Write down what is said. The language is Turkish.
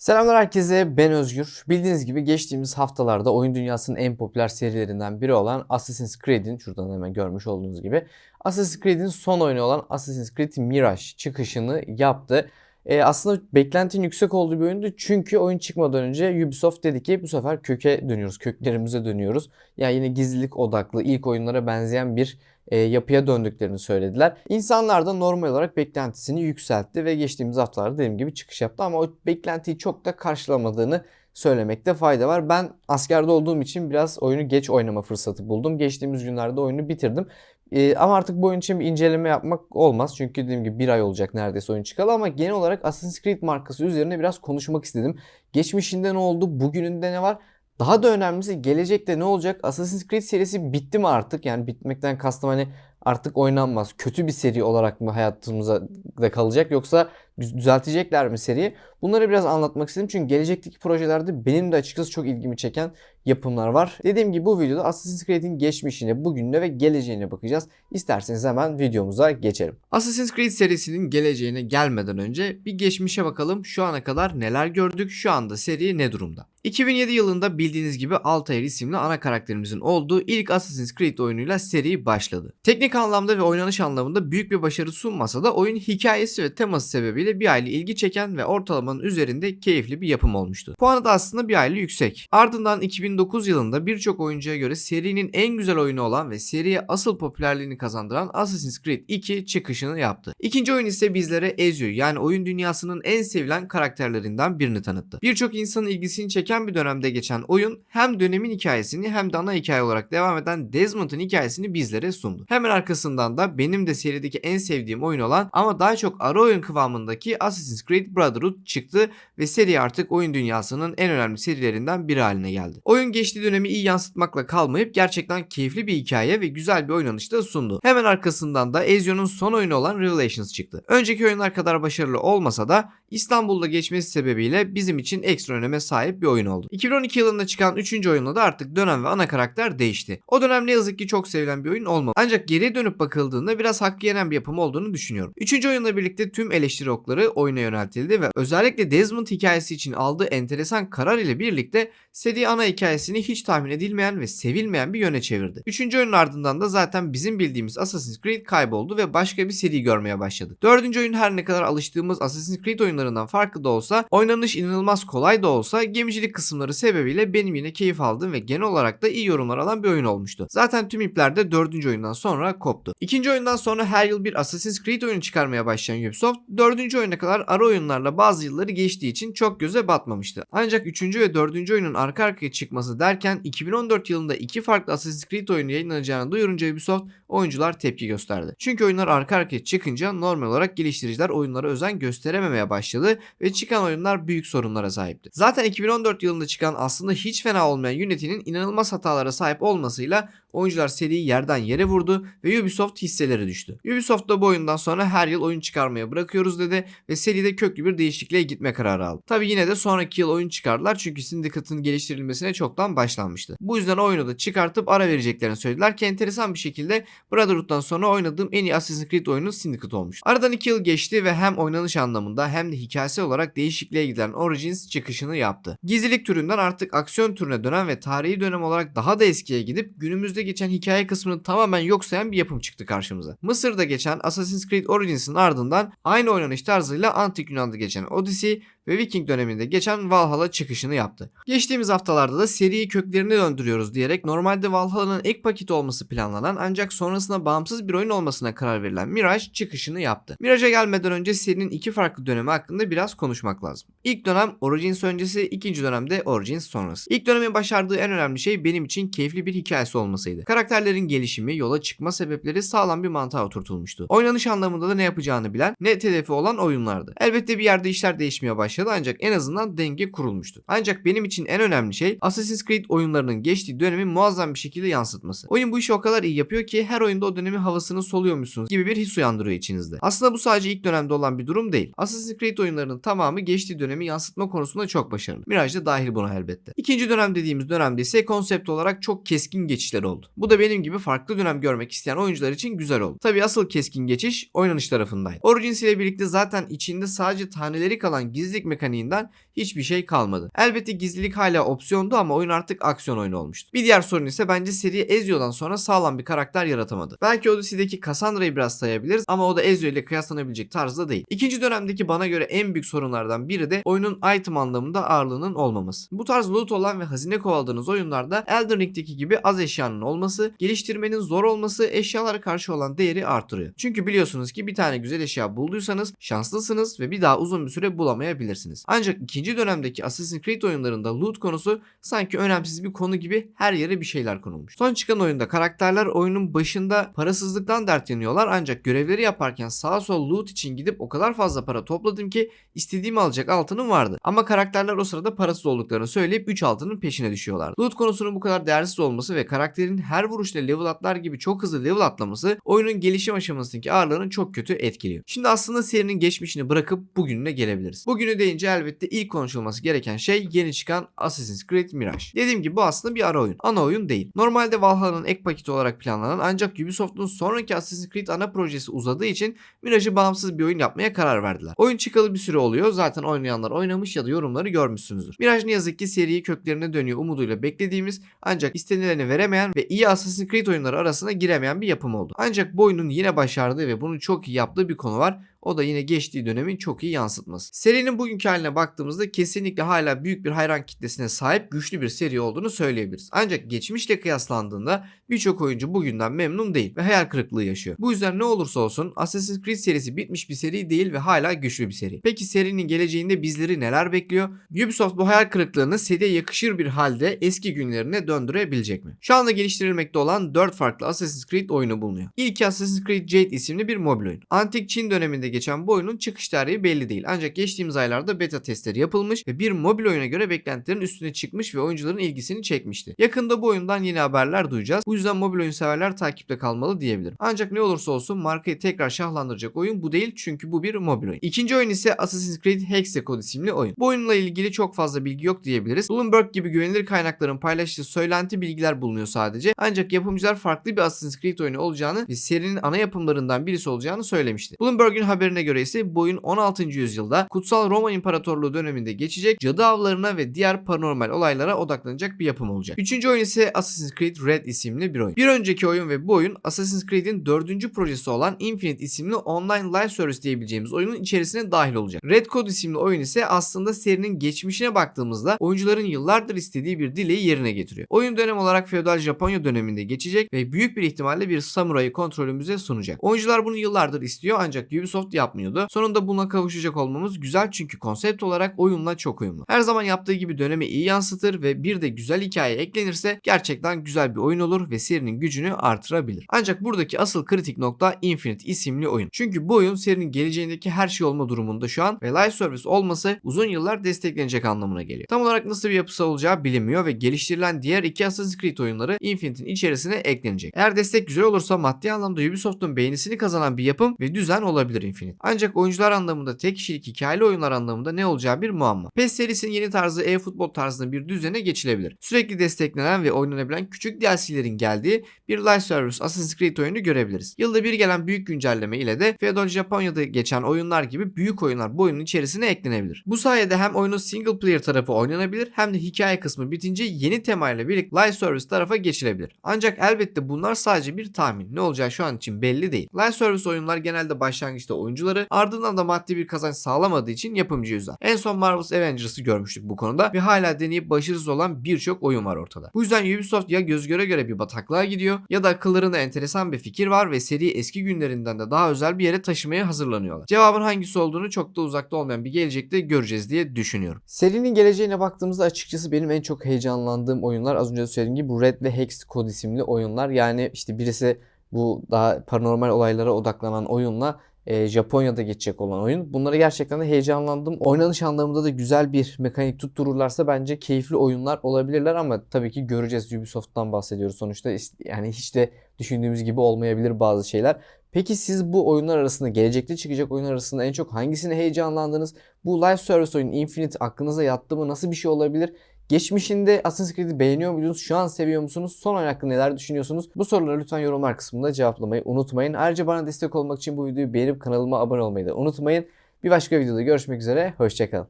Selamlar herkese ben Özgür. Bildiğiniz gibi geçtiğimiz haftalarda oyun dünyasının en popüler serilerinden biri olan Assassin's Creed'in şuradan hemen görmüş olduğunuz gibi Assassin's Creed'in son oyunu olan Assassin's Creed Mirage çıkışını yaptı. Ee, aslında beklentinin yüksek olduğu bir oyundu çünkü oyun çıkmadan önce Ubisoft dedi ki bu sefer köke dönüyoruz, köklerimize dönüyoruz. Yani yine gizlilik odaklı ilk oyunlara benzeyen bir e, yapıya döndüklerini söylediler. İnsanlar da normal olarak beklentisini yükseltti ve geçtiğimiz haftalarda dediğim gibi çıkış yaptı ama o beklentiyi çok da karşılamadığını söylemekte fayda var. Ben askerde olduğum için biraz oyunu geç oynama fırsatı buldum. Geçtiğimiz günlerde oyunu bitirdim. Ee, ama artık bu oyun için bir inceleme yapmak olmaz. Çünkü dediğim gibi bir ay olacak neredeyse oyun çıkalı ama genel olarak Assassin's Creed markası üzerine biraz konuşmak istedim. Geçmişinde ne oldu, bugününde ne var? Daha da önemlisi gelecekte ne olacak? Assassin's Creed serisi bitti mi artık? Yani bitmekten kastım hani artık oynanmaz. Kötü bir seri olarak mı hayatımıza da kalacak yoksa düz- düzeltecekler mi seriyi? Bunları biraz anlatmak istedim çünkü gelecekteki projelerde benim de açıkçası çok ilgimi çeken yapımlar var. Dediğim gibi bu videoda Assassin's Creed'in geçmişine, bugününe ve geleceğine bakacağız. İsterseniz hemen videomuza geçelim. Assassin's Creed serisinin geleceğine gelmeden önce bir geçmişe bakalım. Şu ana kadar neler gördük? Şu anda seri ne durumda? 2007 yılında bildiğiniz gibi Altair isimli ana karakterimizin olduğu ilk Assassin's Creed oyunuyla seri başladı. Teknik anlamda ve oynanış anlamında büyük bir başarı sunmasa da oyun hikayesi ve teması sebebiyle bir hayli ilgi çeken ve ortalamanın üzerinde keyifli bir yapım olmuştu. Puanı da aslında bir hayli yüksek. Ardından 2009 yılında birçok oyuncuya göre serinin en güzel oyunu olan ve seriye asıl popülerliğini kazandıran Assassin's Creed 2 çıkışını yaptı. İkinci oyun ise bizlere Ezio'yu yani oyun dünyasının en sevilen karakterlerinden birini tanıttı. Birçok insanın ilgisini çeken bir dönemde geçen oyun hem dönemin hikayesini hem de ana hikaye olarak devam eden Desmond'ın hikayesini bizlere sundu. Hemen arkasından da benim de serideki en sevdiğim oyun olan ama daha çok ara oyun kıvamındaki Assassin's Creed Brotherhood çıktı ve seri artık oyun dünyasının en önemli serilerinden biri haline geldi. Oyun geçtiği dönemi iyi yansıtmakla kalmayıp gerçekten keyifli bir hikaye ve güzel bir oynanış da sundu. Hemen arkasından da Ezio'nun son oyunu olan Revelations çıktı. Önceki oyunlar kadar başarılı olmasa da İstanbul'da geçmesi sebebiyle bizim için ekstra öneme sahip bir oyun oldu. 2012 yılında çıkan 3. oyunla da artık dönem ve ana karakter değişti. O dönem ne yazık ki çok sevilen bir oyun olmadı. Ancak geriye dönüp bakıldığında biraz hakkı yenen bir yapım olduğunu düşünüyorum. 3. oyunla birlikte tüm eleştiri okları oyuna yöneltildi ve özellikle Desmond hikayesi için aldığı enteresan karar ile birlikte seri ana hikayesini hiç tahmin edilmeyen ve sevilmeyen bir yöne çevirdi. 3. oyunun ardından da zaten bizim bildiğimiz Assassin's Creed kayboldu ve başka bir seri görmeye başladık. 4. oyun her ne kadar alıştığımız Assassin's Creed oyunlarından farklı da olsa, oynanış inanılmaz kolay da olsa gemicilik kısımları sebebiyle benim yine keyif aldığım ve genel olarak da iyi yorumlar alan bir oyun olmuştu. Zaten tüm ipler de 4. oyundan sonra koptu. İkinci oyundan sonra her yıl bir Assassin's Creed oyunu çıkarmaya başlayan Ubisoft, 4. oyuna kadar ara oyunlarla bazı yılları geçtiği için çok göze batmamıştı. Ancak 3. ve 4. oyunun arka arkaya çıkması derken 2014 yılında iki farklı Assassin's Creed oyunu yayınlanacağını duyurunca Ubisoft oyuncular tepki gösterdi. Çünkü oyunlar arka arkaya çıkınca normal olarak geliştiriciler oyunlara özen gösterememeye başladı ve çıkan oyunlar büyük sorunlara sahipti. Zaten 2014 yılında çıkan aslında hiç fena olmayan Unity'nin inanılmaz hatalara sahip olmasıyla oyuncular seriyi yerden yere vurdu ve Ubisoft hisseleri düştü. Ubisoft da bu oyundan sonra her yıl oyun çıkarmaya bırakıyoruz dedi ve seride köklü bir değişikliğe gitme kararı aldı. Tabi yine de sonraki yıl oyun çıkardılar çünkü Syndicate'ın geliştirilmesine çoktan başlanmıştı. Bu yüzden oyunu da çıkartıp ara vereceklerini söylediler ki enteresan bir şekilde Brotherhood'dan sonra oynadığım en iyi Assassin's Creed oyunu Syndicate olmuş. Aradan 2 yıl geçti ve hem oynanış anlamında hem de hikayesi olarak değişikliğe giden Origins çıkışını yaptı. Gizlilik türünden artık aksiyon türüne dönen ve tarihi dönem olarak daha da eskiye gidip günümüzde geçen hikaye kısmını tamamen yok sayan bir yapım çıktı karşımıza. Mısır'da geçen Assassin's Creed Origins'in ardından aynı oynanış tarzıyla Antik Yunan'da geçen Odyssey ve Viking döneminde geçen Valhalla çıkışını yaptı. Geçtiğimiz haftalarda da seriyi köklerine döndürüyoruz diyerek normalde Valhalla'nın ek paketi olması planlanan ancak sonrasında bağımsız bir oyun olmasına karar verilen Mirage çıkışını yaptı. Mirage'a gelmeden önce serinin iki farklı dönemi hakkında biraz konuşmak lazım. İlk dönem Origins öncesi, ikinci dönemde Origins sonrası. İlk dönemin başardığı en önemli şey benim için keyifli bir hikayesi olmasıydı. Karakterlerin gelişimi, yola çıkma sebepleri sağlam bir mantığa oturtulmuştu. Oynanış anlamında da ne yapacağını bilen, net hedefi olan oyunlardı. Elbette bir yerde işler değişmeye başladı ancak en azından denge kurulmuştu. Ancak benim için en önemli şey Assassin's Creed oyunlarının geçtiği dönemi muazzam bir şekilde yansıtması. Oyun bu işi o kadar iyi yapıyor ki her oyunda o dönemin havasını soluyormuşsunuz gibi bir his uyandırıyor içinizde. Aslında bu sadece ilk dönemde olan bir durum değil. Assassin's Creed oyunlarının tamamı geçtiği dönemi yansıtma konusunda çok başarılı. Mirage de dahil buna elbette. İkinci dönem dediğimiz dönemde ise konsept olarak çok keskin geçişler oldu. Bu da benim gibi farklı dönem görmek isteyen oyuncular için güzel oldu. Tabi asıl keskin geçiş oynanış tarafındaydı. Origins ile birlikte zaten içinde sadece taneleri kalan gizlilik mekaniğinden hiçbir şey kalmadı. Elbette gizlilik hala opsiyondu ama oyun artık aksiyon oyunu olmuştu. Bir diğer sorun ise bence seri Ezio'dan sonra sağlam bir karakter yaratamadı. Belki Odyssey'deki Cassandra'yı biraz sayabiliriz ama o da Ezio ile kıyaslanabilecek tarzda değil. İkinci dönemdeki bana göre en büyük sorunlardan biri de oyunun item anlamında ağırlığının olmaması. Bu tarz loot olan ve hazine kovaladığınız oyunlarda Elden Ring'deki gibi az eşyanın olması, geliştirmenin zor olması eşyalara karşı olan değeri artırıyor. Çünkü biliyorsunuz ki bir tane güzel eşya bulduysanız şanslısınız ve bir daha uzun bir süre bulamayabilirsiniz. Ancak ikinci dönemdeki Assassin's Creed oyunlarında loot konusu sanki önemsiz bir konu gibi her yere bir şeyler konulmuş. Son çıkan oyunda karakterler oyunun başında parasızlıktan dertleniyorlar ancak görevleri yaparken sağa sol loot için gidip o kadar fazla para topladım ki istediğimi alacak altınım vardı. Ama karakterler o sırada parasız olduklarını söyleyip 3 altının peşine düşüyorlar. Loot konusunun bu kadar değersiz olması ve karakterin her vuruşta level atlar gibi çok hızlı level atlaması oyunun gelişim aşamasındaki ağırlığını çok kötü etkiliyor. Şimdi aslında serinin geçmişini bırakıp bugününe gelebiliriz. Bugünü deyince elbette ilk konuşulması gereken şey yeni çıkan Assassin's Creed Mirage. Dediğim gibi bu aslında bir ara oyun. Ana oyun değil. Normalde Valhalla'nın ek paketi olarak planlanan ancak Ubisoft'un sonraki Assassin's Creed ana projesi uzadığı için Mirage'ı bağımsız bir oyun yapmaya karar verdiler. Oyun çıkalı bir süre oluyor. Zaten oynayanlar oynamış ya da yorumları görmüşsünüzdür. Mirage ne yazık ki seriyi köklerine dönüyor umuduyla beklediğimiz ancak istenileni veremeyen ve iyi Assassin's Creed oyunları arasına giremeyen bir yapım oldu. Ancak bu oyunun yine başardığı ve bunu çok iyi yaptığı bir konu var. O da yine geçtiği dönemin çok iyi yansıtması. Serinin bugünkü haline baktığımızda kesinlikle hala büyük bir hayran kitlesine sahip güçlü bir seri olduğunu söyleyebiliriz. Ancak geçmişle kıyaslandığında birçok oyuncu bugünden memnun değil ve hayal kırıklığı yaşıyor. Bu yüzden ne olursa olsun Assassin's Creed serisi bitmiş bir seri değil ve hala güçlü bir seri. Peki serinin geleceğinde bizleri neler bekliyor? Ubisoft bu hayal kırıklığını seriye yakışır bir halde eski günlerine döndürebilecek mi? Şu anda geliştirilmekte olan 4 farklı Assassin's Creed oyunu bulunuyor. İlki Assassin's Creed Jade isimli bir mobil oyun. Antik Çin döneminde geçen bu oyunun çıkış tarihi belli değil. Ancak geçtiğimiz aylarda beta testleri yapılmış ve bir mobil oyuna göre beklentilerin üstüne çıkmış ve oyuncuların ilgisini çekmişti. Yakında bu oyundan yeni haberler duyacağız. Bu yüzden mobil oyun severler takipte kalmalı diyebilirim. Ancak ne olursa olsun markayı tekrar şahlandıracak oyun bu değil çünkü bu bir mobil oyun. İkinci oyun ise Assassin's Creed Hexacode isimli oyun. Bu oyunla ilgili çok fazla bilgi yok diyebiliriz. Bloomberg gibi güvenilir kaynakların paylaştığı söylenti bilgiler bulunuyor sadece. Ancak yapımcılar farklı bir Assassin's Creed oyunu olacağını ve serinin ana yapımlarından birisi olacağını söylemişti. Bloomberg'ün haberine göre ise bu oyun 16. yüzyılda Kutsal Roma İmparatorluğu döneminde geçecek cadı avlarına ve diğer paranormal olaylara odaklanacak bir yapım olacak. Üçüncü oyun ise Assassin's Creed Red isimli bir oyun. Bir önceki oyun ve bu oyun Assassin's Creed'in dördüncü projesi olan Infinite isimli online live service diyebileceğimiz oyunun içerisine dahil olacak. Red Code isimli oyun ise aslında serinin geçmişine baktığımızda oyuncuların yıllardır istediği bir dileği yerine getiriyor. Oyun dönem olarak feodal Japonya döneminde geçecek ve büyük bir ihtimalle bir samurayı kontrolümüze sunacak. Oyuncular bunu yıllardır istiyor ancak Ubisoft yapmıyordu. Sonunda buna kavuşacak olmamız güzel çünkü konsept olarak oyunla çok uyumlu. Her zaman yaptığı gibi dönemi iyi yansıtır ve bir de güzel hikaye eklenirse gerçekten güzel bir oyun olur ve serinin gücünü artırabilir. Ancak buradaki asıl kritik nokta Infinite isimli oyun. Çünkü bu oyun serinin geleceğindeki her şey olma durumunda şu an ve live service olması uzun yıllar desteklenecek anlamına geliyor. Tam olarak nasıl bir yapısı olacağı bilinmiyor ve geliştirilen diğer iki Assassin's Creed oyunları Infinite'in içerisine eklenecek. Eğer destek güzel olursa maddi anlamda Ubisoft'un beğenisini kazanan bir yapım ve düzen olabilir Infinite. Ancak oyuncular anlamında tek kişilik hikayeli oyunlar anlamında ne olacağı bir muamma. PES serisinin yeni tarzı e-futbol tarzında bir düzene geçilebilir. Sürekli desteklenen ve oynanabilen küçük DLC'lerin geldiği bir live service Assassin's Creed oyunu görebiliriz. Yılda bir gelen büyük güncelleme ile de Feodal Japonya'da geçen oyunlar gibi büyük oyunlar bu oyunun içerisine eklenebilir. Bu sayede hem oyunun single player tarafı oynanabilir hem de hikaye kısmı bitince yeni temayla birlikte live service tarafa geçilebilir. Ancak elbette bunlar sadece bir tahmin. Ne olacağı şu an için belli değil. Live service oyunlar genelde başlangıçta oyuncuları ardından da maddi bir kazanç sağlamadığı için yapımcı üzer. En son Marvel's Avengers'ı görmüştük bu konuda ve hala deneyip başarısız olan birçok oyun var ortada. Bu yüzden Ubisoft ya göz göre göre bir bataklığa gidiyor ya da akıllarında enteresan bir fikir var ve seriyi eski günlerinden de daha özel bir yere taşımaya hazırlanıyorlar. Cevabın hangisi olduğunu çok da uzakta olmayan bir gelecekte göreceğiz diye düşünüyorum. Serinin geleceğine baktığımızda açıkçası benim en çok heyecanlandığım oyunlar az önce söylediğim gibi bu Red ve Hex Code isimli oyunlar. Yani işte birisi bu daha paranormal olaylara odaklanan oyunla e, Japonya'da geçecek olan oyun. Bunlara gerçekten de heyecanlandım. Oynanış anlamında da güzel bir mekanik tuttururlarsa bence keyifli oyunlar olabilirler ama tabii ki göreceğiz. Ubisoft'tan bahsediyoruz sonuçta. Yani hiç de düşündüğümüz gibi olmayabilir bazı şeyler. Peki siz bu oyunlar arasında, gelecekte çıkacak oyunlar arasında en çok hangisine heyecanlandınız? Bu live service oyun Infinite aklınıza yattı mı? Nasıl bir şey olabilir? Geçmişinde Assassin's Creed'i beğeniyor muydunuz? Şu an seviyor musunuz? Son oyun hakkında neler düşünüyorsunuz? Bu soruları lütfen yorumlar kısmında cevaplamayı unutmayın. Ayrıca bana destek olmak için bu videoyu beğenip kanalıma abone olmayı da unutmayın. Bir başka videoda görüşmek üzere. Hoşçakalın.